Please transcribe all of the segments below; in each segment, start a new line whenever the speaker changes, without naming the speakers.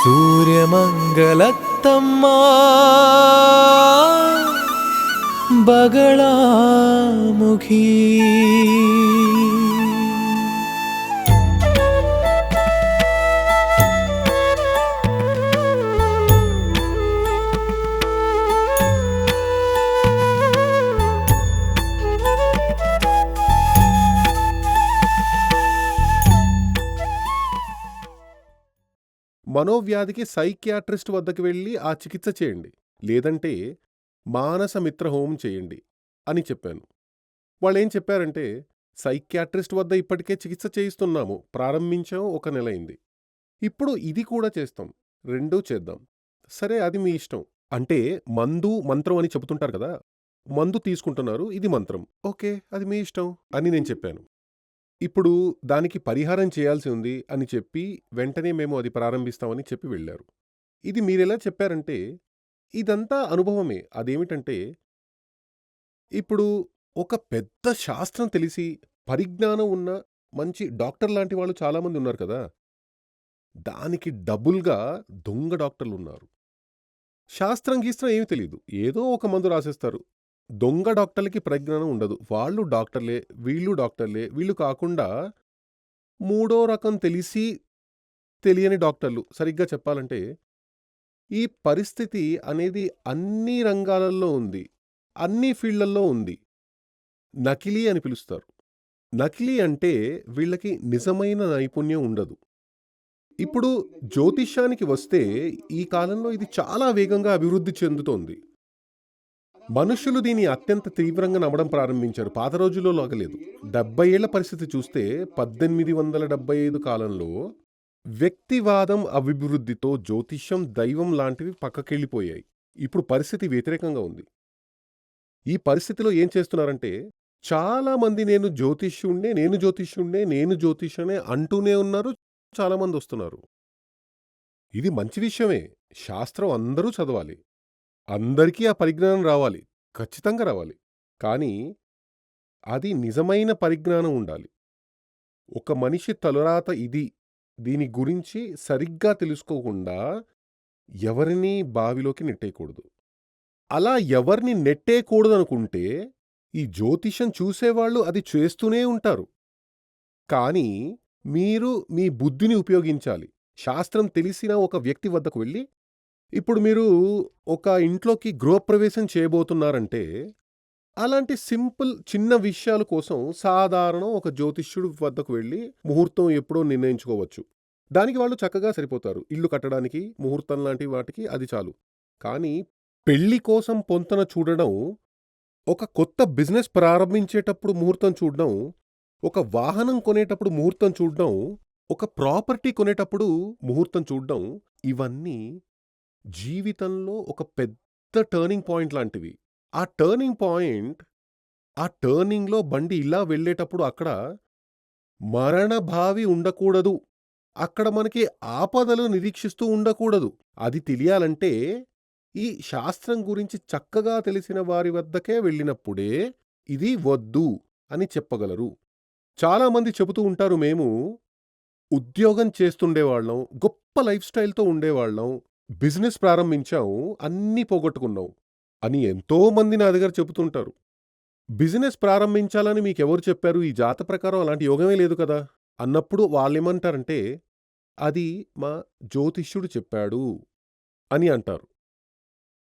सूर्यमङ्गलत्तम्मा बगळामुखी
మనోవ్యాధికి psychiatrist వద్దకు వెళ్ళి ఆ చికిత్స చేయండి లేదంటే మానసమిత్ర హోమం చేయండి అని చెప్పాను. వాళ్ళేం చెప్పారంటే సైకియాట్రిస్ట్ వద్ద ఇప్పటికే చికిత్స చేయిస్తున్నాము ప్రారంభించాం ఒక నెల అయింది. ఇప్పుడు ఇది కూడా చేస్తాం రెండూ చేద్దాం. సరే అది మీ ఇష్టం. అంటే మందు మంత్రం అని చెబుతుంటారు కదా మందు తీసుకుంటున్నారు ఇది మంత్రం. ఓకే అది మీ ఇష్టం అని నేను చెప్పాను. ఇప్పుడు దానికి పరిహారం చేయాల్సి ఉంది అని చెప్పి వెంటనే మేము అది ప్రారంభిస్తామని చెప్పి వెళ్ళారు. ఇది మీరెలా చెప్పారంటే ఇదంతా అనుభవమే. అదేమిటంటే ఇప్పుడు ఒక పెద్ద శాస్త్రం తెలిసి పరిజ్ఞానం ఉన్న మంచి డాక్టర్ లాంటి వాళ్ళు చాలామంది ఉన్నారు కదా! దానికి డబుల్గా దొంగ డాక్టర్లు ఉన్నారు. శాస్త్రం గీస్త్రం ఏమీ తెలియదు ఏదో ఒక మందు రాసేస్తారు. దొంగ డాక్టర్లకి ప్రజ్ఞానం ఉండదు. వాళ్ళు డాక్టర్లే వీళ్ళు డాక్టర్లే వీళ్ళు కాకుండా మూడో రకం తెలిసి తెలియని డాక్టర్లు. సరిగ్గా చెప్పాలంటే ఈ పరిస్థితి అనేది అన్ని రంగాలలో ఉంది. అన్ని ఫీల్డ్లలో ఉంది. నకిలీ అని పిలుస్తారు. నకిలీ అంటే వీళ్ళకి నిజమైన నైపుణ్యం ఉండదు. ఇప్పుడు జ్యోతిష్యానికి వస్తే ఈ కాలంలో ఇది చాలా వేగంగా అభివృద్ధి చెందుతోంది. మనుషులు దీన్ని అత్యంత తీవ్రంగా నమ్మడం ప్రారంభించారు. పాత రోజుల్లో లాగలేదు. డెబ్బై ఏళ్ళ పరిస్థితి చూస్తే పద్దెనిమిది వందల డెబ్బై ఐదు కాలంలో వ్యక్తివాదం అభివృద్ధితో జ్యోతిష్యం దైవం లాంటివి పక్కకెళ్ళిపోయాయి. ఇప్పుడు పరిస్థితి వ్యతిరేకంగా ఉంది. ఈ పరిస్థితిలో ఏం చేస్తున్నారంటే చాలామంది నేను జ్యోతిష్యుణ్ణే నేను జ్యోతిష్యుణ్ణే నేను జ్యోతిష్యనే అంటూనే ఉన్నారు. చాలామంది వస్తున్నారు. ఇది మంచి విషయమే. శాస్త్రం అందరూ చదవాలి. అందరికీ ఆ పరిజ్ఞానం రావాలి. ఖచ్చితంగా రావాలి. కానీ అది నిజమైన పరిజ్ఞానం ఉండాలి. ఒక మనిషి తలరాత ఇది దీని గురించి సరిగ్గా తెలుసుకోకుండా ఎవరినీ బావిలోకి నెట్టేయకూడదు. అలా ఎవరిని నెట్టేయకూడదనుకుంటే ఈ జ్యోతిషం చూసేవాళ్ళు అది చేస్తూనే ఉంటారు. కానీ మీరు మీ బుద్ధిని ఉపయోగించాలి. శాస్త్రం తెలిసిన ఒక వ్యక్తి వద్దకు వెళ్ళి ఇప్పుడు మీరు ఒక ఇంట్లోకి గృహప్రవేశం చేయబోతున్నారంటే అలాంటి సింపుల్ చిన్న విషయాల కోసం సాధారణం ఒక జ్యోతిష్యుడు వద్దకు వెళ్ళి ముహూర్తం ఎప్పుడో నిర్ణయించుకోవచ్చు. దానికి వాళ్ళు చక్కగా సరిపోతారు. ఇల్లు కట్టడానికి ముహూర్తం లాంటి వాటికి అది చాలు. కానీ పెళ్ళి కోసం పొంతన చూడడం ఒక కొత్త బిజినెస్ ప్రారంభించేటప్పుడు ముహూర్తం చూడడం ఒక వాహనం కొనేటప్పుడు ముహూర్తం చూడడం ఒక ప్రాపర్టీ కొనేటప్పుడు ముహూర్తం చూడడం ఇవన్నీ జీవితంలో ఒక పెద్ద టర్నింగ్ పాయింట్ లాంటివి. ఆ టర్నింగ్ పాయింట్ ఆ టర్నింగ్లో బండి ఇలా వెళ్ళేటప్పుడు అక్కడ మరణభావి ఉండకూడదు. అక్కడ మనకి ఆపదలు నిరీక్షిస్తూ ఉండకూడదు. అది తెలియాలంటే ఈ శాస్త్రం గురించి చక్కగా తెలిసిన వారి వద్దకే వెళ్ళినప్పుడే ఇది వద్దు అని చెప్పగలరు. చాలామంది చెబుతూ ఉంటారు మేము ఉద్యోగం చేస్తుండేవాళ్ళం గొప్ప లైఫ్ స్టైల్తో ఉండేవాళ్ళం బిజినెస్ ప్రారంభించాం అన్నీ పోగొట్టుకున్నాం అని ఎంతో మంది నా దగ్గర చెబుతుంటారు. బిజినెస్ ప్రారంభించాలని మీకెవరు చెప్పారు? ఈ జాత ప్రకారం అలాంటి యోగమే లేదు కదా? అన్నప్పుడు వాళ్ళేమంటారంటే అది మా జ్యోతిష్యుడు చెప్పాడు అని అంటారు.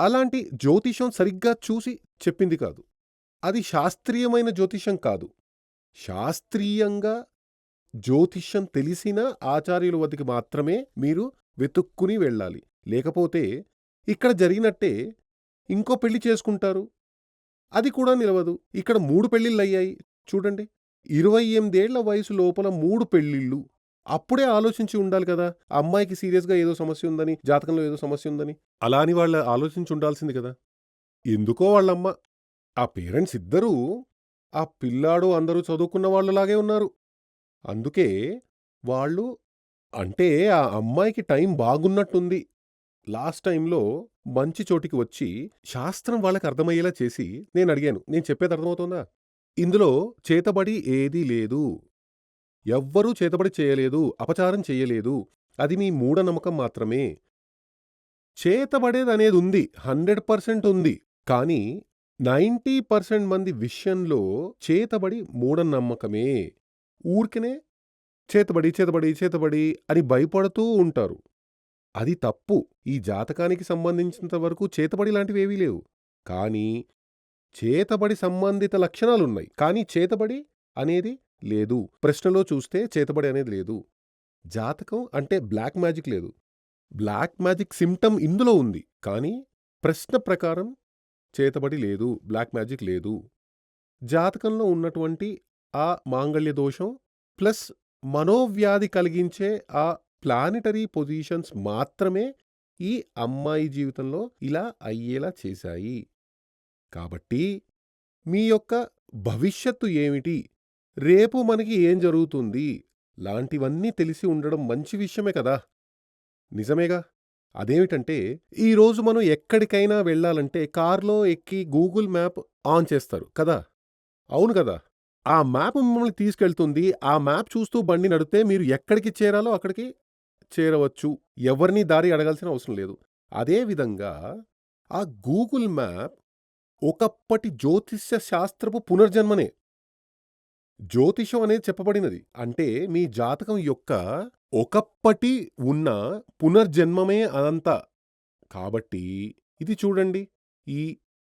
అలాంటి జ్యోతిషం సరిగ్గా చూసి చెప్పింది కాదు. అది శాస్త్రీయమైన జ్యోతిషం కాదు. శాస్త్రీయంగా జ్యోతిష్యం తెలిసిన ఆచార్యుల వద్దకి మాత్రమే మీరు వెతుక్కుని వెళ్ళాలి. లేకపోతే ఇక్కడ జరిగినట్టే ఇంకో పెళ్ళి చేసుకుంటారు. అది కూడా నిలవదు. ఇక్కడ మూడు పెళ్ళిళ్ళయ్యాయి చూడండి. ఇరవై ఎనిమిదేళ్ళ వయసు లోపల మూడు పెళ్ళిళ్ళు అప్పుడే ఆలోచించి ఉండాలి కదా. అమ్మాయికి సీరియస్గా ఏదో సమస్య ఉందని జాతకంలో ఏదో సమస్య ఉందని. అలా అని వాళ్ళ ఆలోచించి ఉండాల్సింది కదా. ఎందుకో వాళ్ళమ్మ. ఆ పేరెంట్స్ ఇద్దరూ ఆ పిల్లాడు అందరూ చదువుకున్న వాళ్ళలాగే ఉన్నారు. అందుకే వాళ్ళు అంటే ఆ అమ్మాయికి టైం బాగున్నట్టుంది. లాస్ట్ టైంలో మంచి చోటికి వచ్చి శాస్త్రం వాళ్ళకి అర్థమయ్యేలా చేసి నేను అడిగాను నేను చెప్పేది అర్థమవుతోందా ఇందులో చేతబడి ఏదీ లేదు ఎవ్వరూ చేతబడి చేయలేదు అపచారం చెయ్యలేదు అది మీ మూఢనమ్మకం మాత్రమే. చేతబడేదనేదుంది. 100% ఉంది. కానీ 90% మంది విషయంలో చేతబడి మూఢనమ్మకమే. ఊరికనే చేతబడి, చేతబడి, చేతబడి అని భయపడుతూ ఉంటారు. అది తప్పు. ఈ జాతకానికి సంబంధించినంత వరకు చేతబడి లాంటివేవీ లేవు. కానీ చేతబడి సంబంధిత లక్షణాలున్నాయి. కానీ చేతబడి అనేది లేదు. ప్రశ్నలో చూస్తే చేతబడి అనేది లేదు. జాతకం అంటే బ్లాక్ మ్యాజిక్ లేదు. బ్లాక్ మ్యాజిక్ సిమ్టమ్ ఇందులో ఉంది. కానీ ప్రశ్న ప్రకారం చేతబడి లేదు. బ్లాక్ మ్యాజిక్ లేదు. జాతకంలో ఉన్నటువంటి ఆ మాంగళ్య దోషం ప్లస్ మనోవ్యాధి కలిగించే ఆ ప్లానెటరీ పొజిషన్స్ మాత్రమే ఈ అమ్మాయి జీవితంలో ఇలా అయ్యేలా చేశాయి. కాబట్టి మీ యొక్క భవిష్యత్తు ఏమిటి? రేపు మనకి ఏం జరుగుతుంది? లాంటివన్నీ తెలిసి ఉండడం మంచి విషయమే కదా! నిజమేగా? అదేమిటంటే ఈరోజు మనం ఎక్కడికైనా వెళ్ళాలంటే కార్‌లో ఎక్కి గూగుల్ మ్యాప్ ఆన్ చేస్తారు కదా! అవును కదా! ఆ మ్యాప్ మిమ్మల్ని తీసుకెళ్తుంది. ఆ మ్యాప్ చూస్తూ బండి నడితే మీరు ఎక్కడికి చేరాలో అక్కడికి చేరవచ్చు. ఎవరిని దారి అడగాల్సిన అవసరం లేదు. అదే విధంగా ఆ గూగుల్ మ్యాప్ ఒకప్పటి జ్యోతిష్య శాస్త్రపు పునర్జన్మనే. జ్యోతిషం అనేది చెప్పబడినది. అంటే మీ జాతకం యొక్క ఒకప్పటి ఉన్న పునర్జన్మమే అదంతా. కాబట్టి ఇది చూడండి. ఈ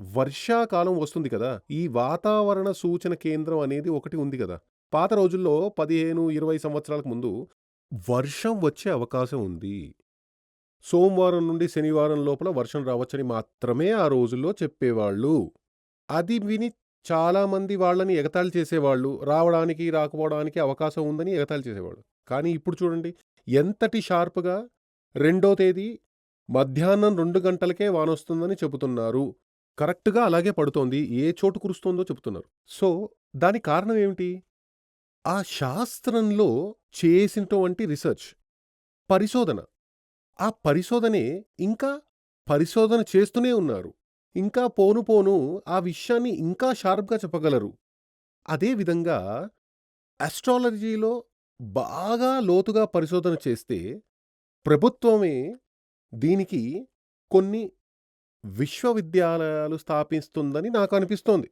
వర్షాకాలం వస్తుంది కదా! ఈ వాతావరణ సూచన కేంద్రం అనేది ఒకటి ఉంది కదా పాత రోజుల్లో 15, 20 సంవత్సరాలకు ముందు వర్షం వచ్చే అవకాశం ఉంది. సోమవారం నుండి శనివారం లోపల వర్షం రావచ్చని మాత్రమే ఆ రోజుల్లో చెప్పేవాళ్ళు. అది విని చాలామంది వాళ్ళని ఎగతాళి చేసేవాళ్ళు. రావడానికి, రాకపోవడానికి అవకాశం ఉందని ఎగతాళి చేసేవాళ్ళు. కానీ ఇప్పుడు చూడండి ఎంతటి షార్ప్‌గా రెండో తేదీ మధ్యాహ్నం 2 గంటలకే వానొస్తుందని చెబుతున్నారు. కరెక్ట్‌గా అలాగే పడుతోంది. ఏ చోటు కురుస్తోందో చెబుతున్నారు సో, దానికి కారణం ఏమిటి? ఆ శాస్త్రంలో చేసినటువంటి రీసెర్చ్ పరిశోధన. ఆ పరిశోధనే ఇంకా పరిశోధన చేస్తూనే ఉన్నారు. ఇంకా పోను పోను ఆ విషయాన్ని ఇంకా షార్ప్‌గా చెప్పగలరు. అదేవిధంగా ఆస్ట్రాలజీలో అస్ట్రాలజీలో బాగా లోతుగా పరిశోధన చేస్తే ప్రభుత్వమే దీనికి కొన్ని విశ్వవిద్యాలయాలు స్థాపిస్తుందని నాకు అనిపిస్తోంది.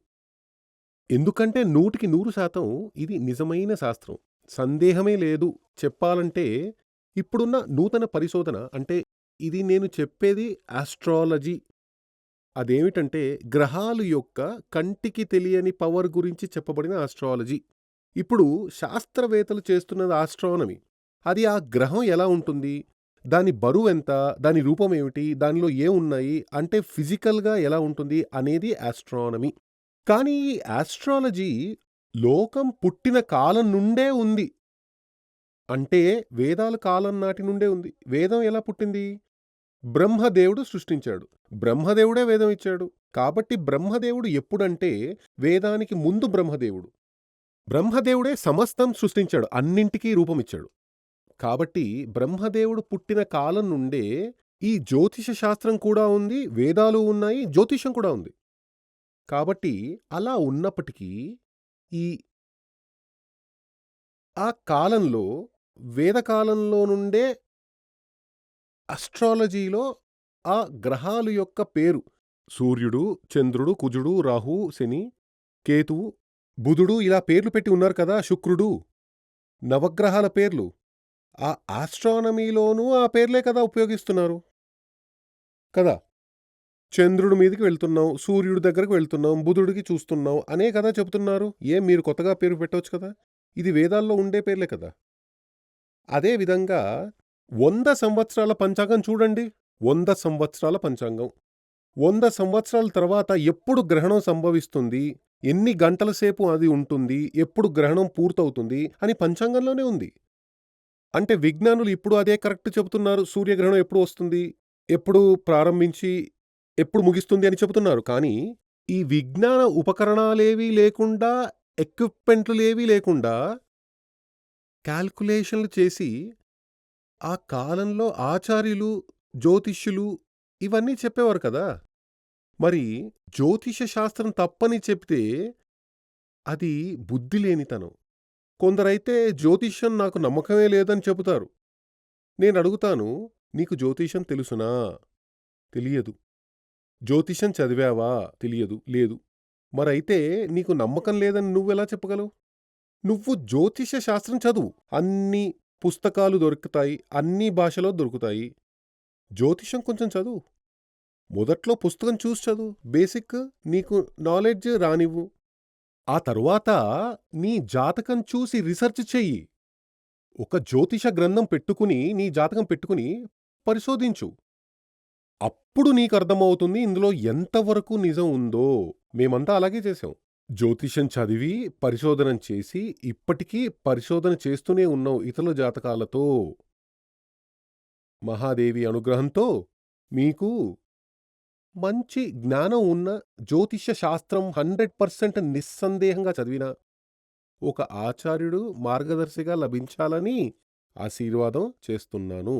ఎందుకంటే 100కి 100% ఇది నిజమైన శాస్త్రం. సందేహమే లేదు. చెప్పాలంటే ఇప్పుడున్న నూతన పరిశోధన అంటే ఇది నేను చెప్పేది ఆస్ట్రాలజీ. అదేమిటంటే గ్రహాలు యొక్క కంటికి తెలియని పవర్ గురించి చెప్పబడిన ఆస్ట్రాలజీ. ఇప్పుడు శాస్త్రవేత్తలు చేస్తున్నది ఆస్ట్రానమీ. అది ఆ గ్రహం ఎలా ఉంటుంది? దాని బరువెంత? దాని రూపం ఏమిటి దానిలో ఏమున్నాయి? అంటే ఫిజికల్‌గా ఎలా ఉంటుంది? అనేది ఆస్ట్రానమీ. కానీ ఈ ఆస్ట్రాలజీ లోకం పుట్టిన కాలం నుండే ఉంది. అంటే వేదాల కాలం నాటి నుండే ఉంది. వేదం ఎలా పుట్టింది? బ్రహ్మదేవుడు సృష్టించాడు. బ్రహ్మదేవుడే వేదం ఇచ్చాడు. కాబట్టి బ్రహ్మదేవుడు ఎప్పుడంటే వేదానికి ముందు బ్రహ్మదేవుడు. బ్రహ్మదేవుడే సమస్తం సృష్టించాడు. అన్నింటికీ రూపమిచ్చాడు. కాబట్టి బ్రహ్మదేవుడు పుట్టిన కాలం నుండే ఈ జ్యోతిష శాస్త్రం కూడా ఉంది. వేదాలు ఉన్నాయి. జ్యోతిషం కూడా ఉంది. కాబట్టి అలా ఉన్నప్పటికీ ఈ ఆ కాలంలో వేదకాలంలో నుండే అస్ట్రాలజీలో ఆ గ్రహాలు యొక్క పేరు సూర్యుడు, చంద్రుడు, కుజుడు, రాహు శని, కేతువు, బుధుడు ఇలా పేర్లు పెట్టి ఉన్నారు కదా! శుక్రుడు. నవగ్రహాల పేర్లు. ఆ ఆస్ట్రానమీలోనూ ఆ పేర్లే కదా ఉపయోగిస్తున్నారు. కదా! చంద్రుడి మీదకి వెళ్తున్నాం. సూర్యుడి దగ్గరకు వెళ్తున్నాం. బుధుడికి చూస్తున్నాం అనే కదా చెబుతున్నారు. ఏం మీరు కొత్తగా పేరు పెట్టవచ్చు కదా! ఇది వేదాల్లో ఉండే పేర్లే కదా! అదే విధంగా 100 సంవత్సరాల పంచాంగం చూడండి. వంద సంవత్సరాల పంచాంగం. వంద సంవత్సరాల తర్వాత ఎప్పుడు గ్రహణం సంభవిస్తుంది? ఎన్ని గంటల సేపు అది ఉంటుంది? ఎప్పుడు గ్రహణం పూర్తవుతుంది? అని పంచాంగంలోనే ఉంది. అంటే విజ్ఞానులు ఇప్పుడు అదే కరెక్ట్ చెబుతున్నారు. సూర్యగ్రహణం ఎప్పుడు వస్తుంది? ఎప్పుడు ప్రారంభించి ఎప్పుడు ముగిస్తుంది అని చెబుతున్నారు. కానీ ఈ విజ్ఞాన ఉపకరణాలేవీ లేకుండా, ఎక్విప్‌మెంట్‌లేవీ లేకుండా క్యాల్కులేషన్లు చేసి ఆ కాలంలో ఆచార్యులు, జ్యోతిష్యులు ఇవన్నీ చెప్పేవారు కదా! మరి జ్యోతిష శాస్త్రం తప్పని చెప్తే అది బుద్ధి లేనితనం. కొందరైతే జ్యోతిష్యం నాకు నమ్మకమే లేదని చెబుతారు. నేనడుగుతాను, నీకు జ్యోతిషం తెలుసునా? తెలియదు. జ్యోతిషం చదివావా? తెలియదు. లేదు. మరైతే నీకు నమ్మకం లేదని నువ్వెలా చెప్పగలవు? నువ్వు జ్యోతిష శాస్త్రం చదువు. అన్ని పుస్తకాలు దొరుకుతాయి. అన్ని భాషలో దొరుకుతాయి. జ్యోతిషం కొంచెం చదువు. మొదట్లో పుస్తకం చూసి చదువు. బేసిక్ నీకు నాలెడ్జ్ రానివ్వు. ఆ తరువాత నీ జాతకం చూసి రీసెర్చ్ చెయ్యి. ఒక జ్యోతిష గ్రంథం పెట్టుకుని, నీ జాతకం పెట్టుకుని పరిశోధించు. అప్పుడు నీకర్థమవుతుంది ఇందులో ఎంతవరకు నిజం ఉందో. మేమంతా అలాగే చేశాం. జ్యోతిషం చదివి, పరిశోధన చేసి, ఇప్పటికీ పరిశోధన చేస్తూనే ఉన్నాం ఇతరుల జాతకాలతో. మహాదేవి అనుగ్రహంతో మీకు మంచి జ్ఞానం ఉన్న జ్యోతిష శాస్త్రం 100% నిస్సందేహంగా చదివిన ఒక ఆచార్యుడు, మార్గదర్శిగా లభించాలని ఆశీర్వాదం చేస్తున్నాను.